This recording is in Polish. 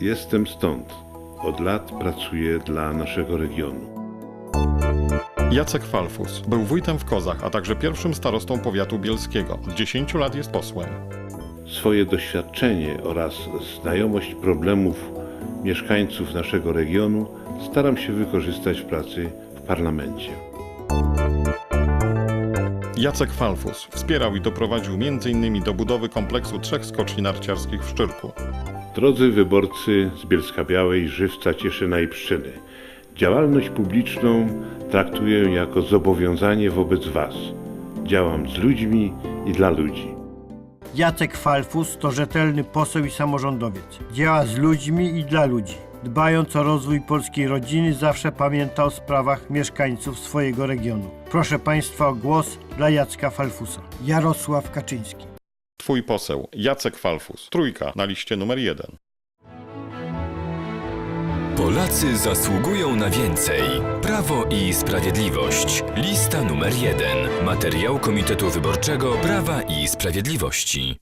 Jestem stąd. Od lat pracuję dla naszego regionu. Jacek Falfus był wójtem w Kozach, a także pierwszym starostą powiatu bielskiego. Od 10 lat jest posłem. Swoje doświadczenie oraz znajomość problemów mieszkańców naszego regionu staram się wykorzystać w pracy w parlamencie. Jacek Falfus wspierał i doprowadził m.in. do budowy kompleksu trzech skoczni narciarskich w Szczyrku. Drodzy wyborcy z Bielska Białej, Żywca, Cieszyna i Pszczyny, działalność publiczną traktuję jako zobowiązanie wobec Was. Działam z ludźmi i dla ludzi. Jacek Falfus to rzetelny poseł i samorządowiec. Działa z ludźmi i dla ludzi. Dbając o rozwój polskiej rodziny, zawsze pamięta o sprawach mieszkańców swojego regionu. Proszę Państwa o głos dla Jacka Falfusa. Jarosław Kaczyński. Twój poseł Jacek Falfus, trójka na liście numer jeden. Polacy zasługują na więcej. Prawo i Sprawiedliwość. Lista numer jeden. Materiał Komitetu Wyborczego Prawa i Sprawiedliwości.